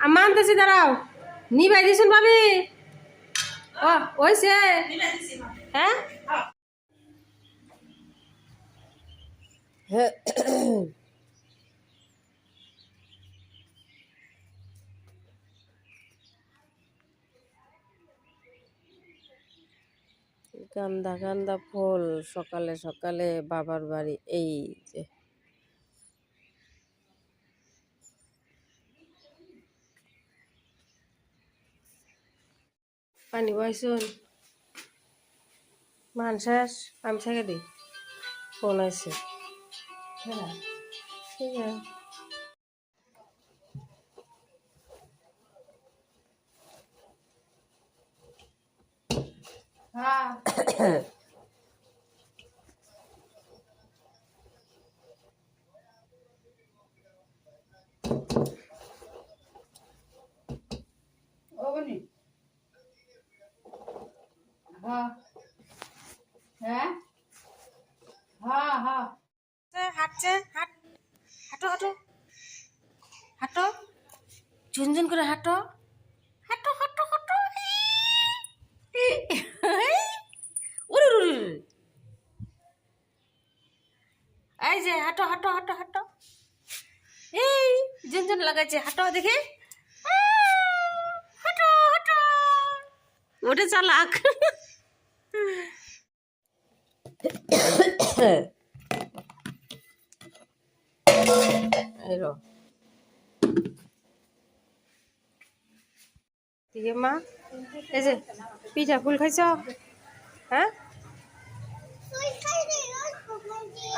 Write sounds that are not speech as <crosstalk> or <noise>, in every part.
আমার আনতেছি দাঁড়াও। নিবাই দিছুন ভাবি। ওইছে হ্যাঁ? গান্দা গান্দা ফুল, সকালে সকালে বাবার বাড়ি, এই যে। পানি বয়সুন মান শেষ আমি থেকে দিই ফোন আছে হ্যাঁ <coughs> हाँ ওবনি হ্যাঁ হ্যাঁ হ্যাঁ হ্যাঁ হাঁটছে হাঁট। হাঁটো হাঁটো। হাঁটো। ঝুনঝুন করে হাঁটো। হাঁটো হাঁটো হাঁটো। উড়ে উড়ে এই যে হাঁটো হাঁটো হাঁটো হাঁটো। এই ঝুনঝুন লাগাইছে। হাঁটো দেখে। হাঁটো হাঁটো। ওটা চালাক। দিয়ে মা, এই যে পিঠা ফুল খাইছ? হ্যাঁ?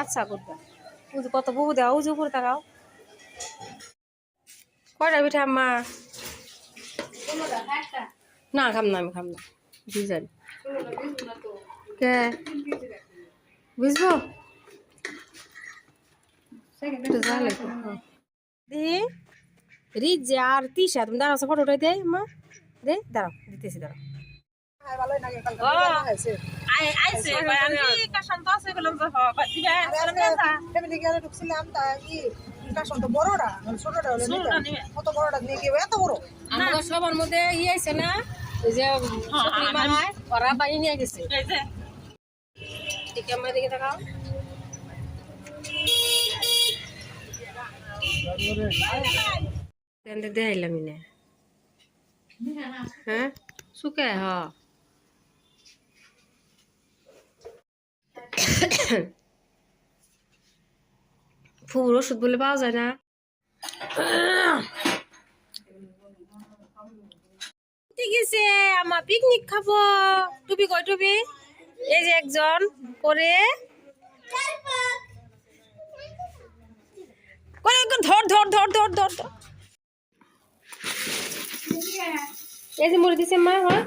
আচ্ছা করবা উজু কত বহু দেওয়া, উজু করে তাকাও কয়টা পিঠা, মা? না, খাম না, আমি খাম না। ডিজাইন কে? বুঝব? হ্যাঁ। দি রিজ আর তিসা তুমি দাঁড়াও ফটো উঠাই দে মা। দে দাঁড়াও দিতেছি দাঁড়াও। ফ্যামিলি গেলে ঢুকছিলাম তা কি কাশন তো বড়টা মানে ছোটটা হলে কত বড়টা? নিয়ে গিয়ে এত বড়? আমাদের সবার মধ্যে ইয়ে আছে না ওই যে বানায় ওরা বানিয়ে নিয়ে গেছে। ঠিক আমার দিকে দেখাও তেন্দে দেখাইলাম ইনে। হ্যাঁ? শুকে হ। ফুল ওষুধ বলে পাওয়া যায় না। ঠিক আছে আমার পিকনিক খাব। টুপি কয় টুপি? এই যে একজন করে ধর ধর ধর ধর ধর ধর। এই যে দিছে মা হ্যাঁ।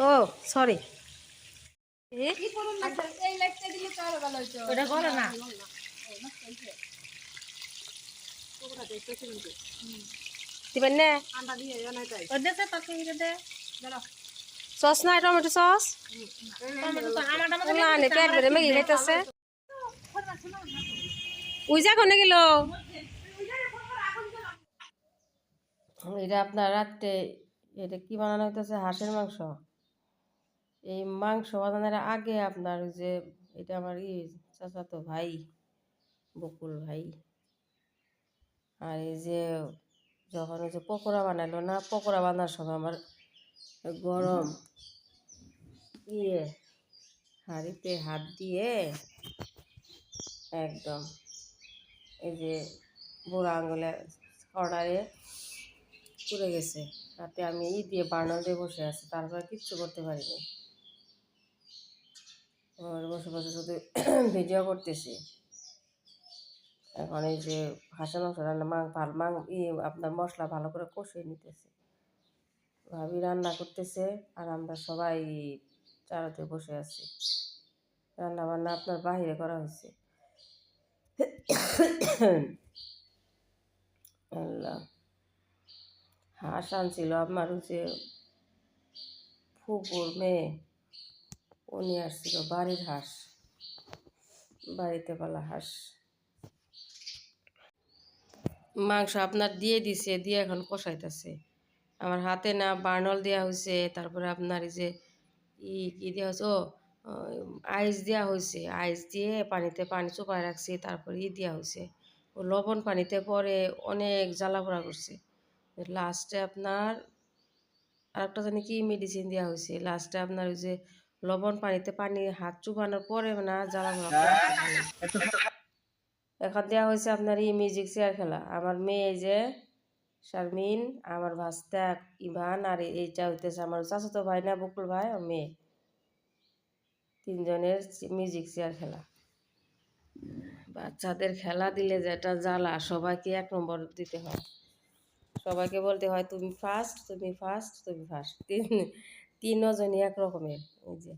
ও সরি ওটা করে না। দিবেন? না সস নাই টমেটো সস পেট ভরে খাইতেছে। উইজা কোনে গেল এটা আপনার রাত্রে এটা কি বানানো হইতেছে? হাঁসের মাংস? এই মাংস বানানোর আগে আপনার ওই যে এটা আমার ই চাচাতো ভাই। বকুল ভাই। আর এই যে যখন ওই যে পকোড়া বানালো না, পকোড়া বানার সময় আমার গরম ইয়ে হাঁড়িতে হাত দিয়ে একদম এই যে বুড়া আঙুলে অর্ডারে পুড়ে গেছে। রাতে আমি ই দিয়ে বার্নার দিয়ে বসে আছি, তারপরে কিচ্ছু করতে পারিনি। বসে বসে শুধু ভিডিও করতেছি। এখন এই যে হাঁসের মাংস রান্না, মাং, ভালো, মাং ই আপনার মশলা ভালো করে কষিয়ে নিতেছে। ভাবি রান্না করতেছে আর আমরা সবাই চারাতে বসে আছি। রান্না বান্না আপনার বাহিরে করা হয়েছে। আল্লাহ। হাঁস আনছিল আমার যে ফুপুর মেয়ে নিয়ে আসছিল বাড়ির হাঁস, বাড়িতে পালা হাঁস। মাংস আপনার দিয়ে দিছে, দিয়ে এখন কষাইতেছে। আমার হাতে না বার্নল দেওয়া হয়েছে তারপরে আপনার এই যে ই কী দেওয়া হয়েছে ও আইস দেওয়া হয়েছে আইস দিয়ে পানিতে পানি চোপায় রাখছি, তারপরে ই দেওয়া হয়েছে ও লবণ পানিতে পরে অনেক জ্বালা পোড়া করছে। লাস্টে আপনার আরেকটা জানি কি মেডিসিন দেওয়া হয়েছে লাস্টে আপনার ওই যে লবণ পানিতে পানি হাত চুপানোর পরে না জ্বালা পোড়া করছে। এখন দেওয়া হয়েছে আপনার এই মিউজিক চেয়ার খেলা। আমার মেয়ে যে শারমিন, আমার ভাস্তা, ইভান আর এইটা হইতেছে আমার চাচাতো ভাই না, বকুল ভাই আর মেয়ে। তিনজনের মিউজিক চেয়ার খেলা। বাচ্চাদের খেলা দিলে যেটা জ্বালা, সবাইকে এক নম্বর দিতে হয়। সবাইকে বলতে হয়, তুমি ফার্স্ট তুমি ফার্স্ট তুমি ফার্স্ট তিন, তিনজনই এক রকমের, এই যে।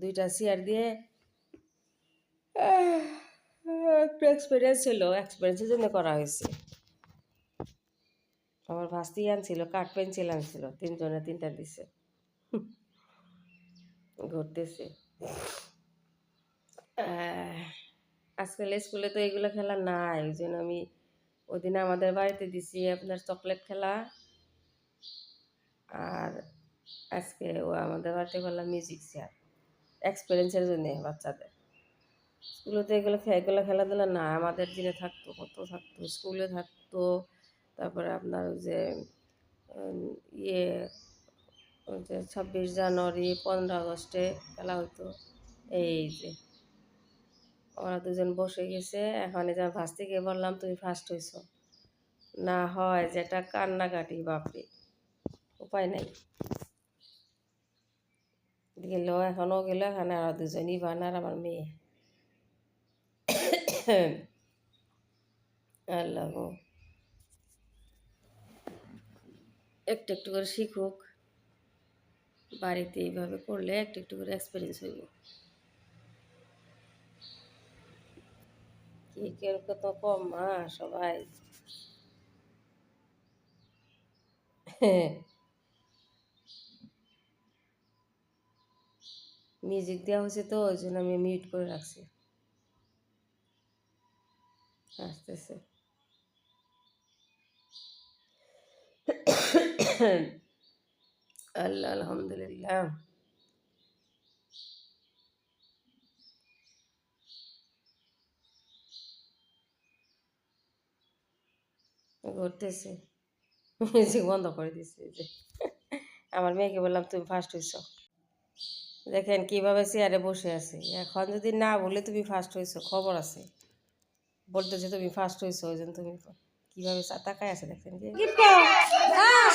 দুইটা চেয়ার দিয়ে একটু এক্সপিরিয়েন্স ছিল এক্সপিরিয়েন্সের জন্য করা হয়েছে। আমার ভাস্তি আনছিল কাঠ পেন্সিল আনছিল, তিনজনে তিনটা দিছে। ঘুরতেছে। আজকাল স্কুলে তো এগুলো খেলা নাই, ওই জন্য আমি ওদিন আমাদের বাড়িতে দিছি আপনার চকলেট খেলা। আর আজকে ও আমাদের বাড়িতে করলাম মিউজিক চেয়ার এক্সপিরিয়েন্সের জন্য বাচ্চাদের। স্কুলে তো এগুলো এগুলো খেলাধুলা না, আমাদের দিনে থাকতো, কত থাকতো, স্কুলে থাকতো, তারপরে আপনার ওই যে ইয়ে ওই যে ছাব্বিশ জানুয়ারি, পনেরো আগস্টে খেলা হতো এই যে। ওরা দুজন বসে গেছে, এখন এই যে আমি ভাস্তিকে বললাম, তুমি ফার্স্ট হয়েছো না হয় যেটা কান্নাকাটি, বাপরে, উপায় নাই। গেল এখনও গেল এখানে আর দুজন ইভান আর আমার মেয়ে। আল্লাহ একটু একটু করে শিখুক বাড়িতে এইভাবে করলে একটু একটু করে এক্সপিরিয়েন্স হইব কি কেউ কত কম মা সবাই মিউজিক দেওয়া হয়েছে তো ওই জন্য আমি মিউট করে রাখছি আসতেছে। আল্লাহ, আলহামদুলিল্লাহ। ঘুরতেছে। মিউজিক বন্ধ করে দিচ্ছে যে। আমার মেয়েকে বললাম, তুমি ফার্স্ট হয়েছ দেখেন কীভাবে চেয়ারে বসে আছে। এখন যদি না বলে তুমি ফার্স্ট হয়েছো খবর আছে। বলতেছে তুমি ফার্স্ট হয়েছো ওই জন্য তুমি কীভাবে তাকায় আছে দেখেন যে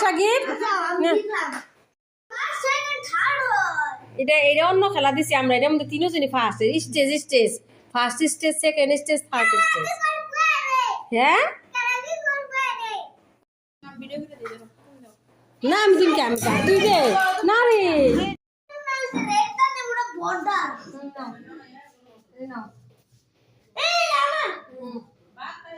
সাকিব এটা এটা অন্য খেলা দিছি আমরা এটার মধ্যে তিনজনই first stage stage first stage second stage third stage হ্যাঁ? না আমি তুমি। তুই দে। না রে।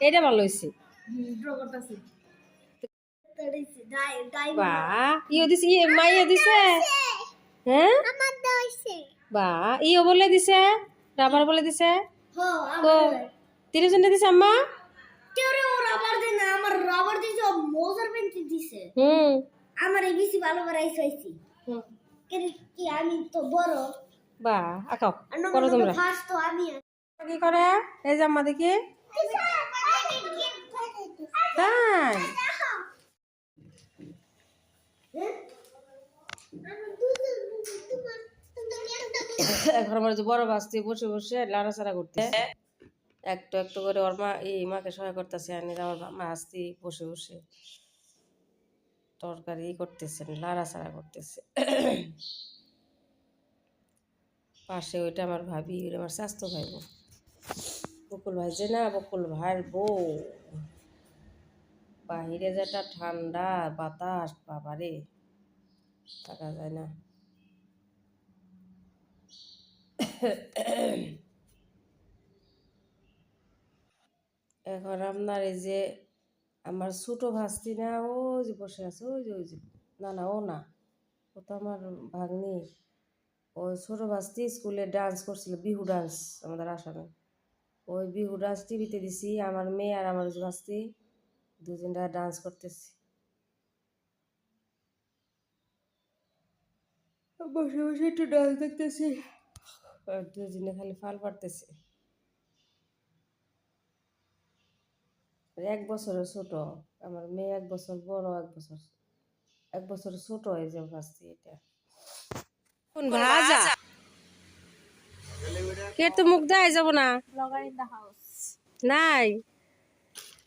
এটা ভালো হয়েছে বা ইয়ে দিছে ইয়ে মাইয়ে দিছে। হ্যাঁ? বা ইয়ে বলে দিছে রাবার বলে দিছে। তো তিনজনে দিছে আম্মা? রাবার দিছে আমার রাবার দিছে মজার পেন্টি দিছে। হুম। আমার এই বেশি ভালো বাড়াই চাইছি হুম। কি আমি তো বড়। বা আঁকাও করো তোমরা। ফার্স্ট তো আমি কি করে? এই জাম্মা দেখি। তাই <laughs> এখন আমার যে বড় বাস্তি বসে বসে লাড়াচাড়া করতে। একটু একটু করে ওর মা এই মাকে সহায় করতেছে আর আমার মা আসতি বসে বসে তরকারি করতেছেন লাড়াচাড়া করতেছে। <coughs> পাশে ওইটা আমার ভাবি ওইটা আমার স্বাস্থ্য ভাই বোন বকুল ভাই যে না বকুল ভাইয়ের বউ। বাহিরে যেটা ঠান্ডা, বাতাস, বাবারে, থাকা যায় না। এখন আপনার এই যে আমার ছোটো ভাস্তি না ও যে বসে আছে, ওই যে ওই যে, না না, ও না, ও তো আমার ভাগ্নি। ওই ছোটো ভাস্তি স্কুলে ডান্স করছিল, বিহু ডান্স আমাদের আসামে। ওই বিহু ডান্স টিভিতে দিছি, আমার মেয়ে আর আমার ভাস্তি। দুজনটা ডান্স করতেছি। বসে বসে একটু ডান্স দেখতেছি। আর দুজনে খালি ফাল পারতেছে এক বছরের ছোট আমার মেয়ে এক বছর বড় এক বছর। এক বছরের ছোট হয়ে যে ভাস্তি এটা কোন ভাজা কে তো মুখ দেয় যাব না? ব্লগার ইন দা হাউস নাই।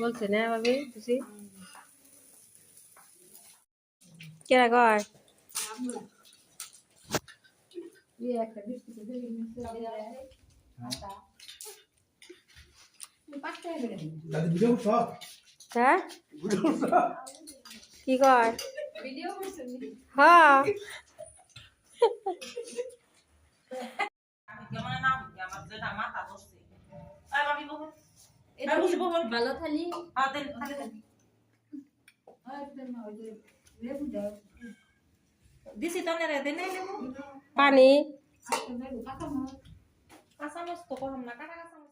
বলছে না ভাবি খুশি কেরা কয়? হ্যাঁ। কি কয় হ্যাঁ। ভালো থালি। দিছি তো রে দেন নাই লেবু। পানি। কাঁচা মরিচ তো কম না কাটা কাঁচা মরিচ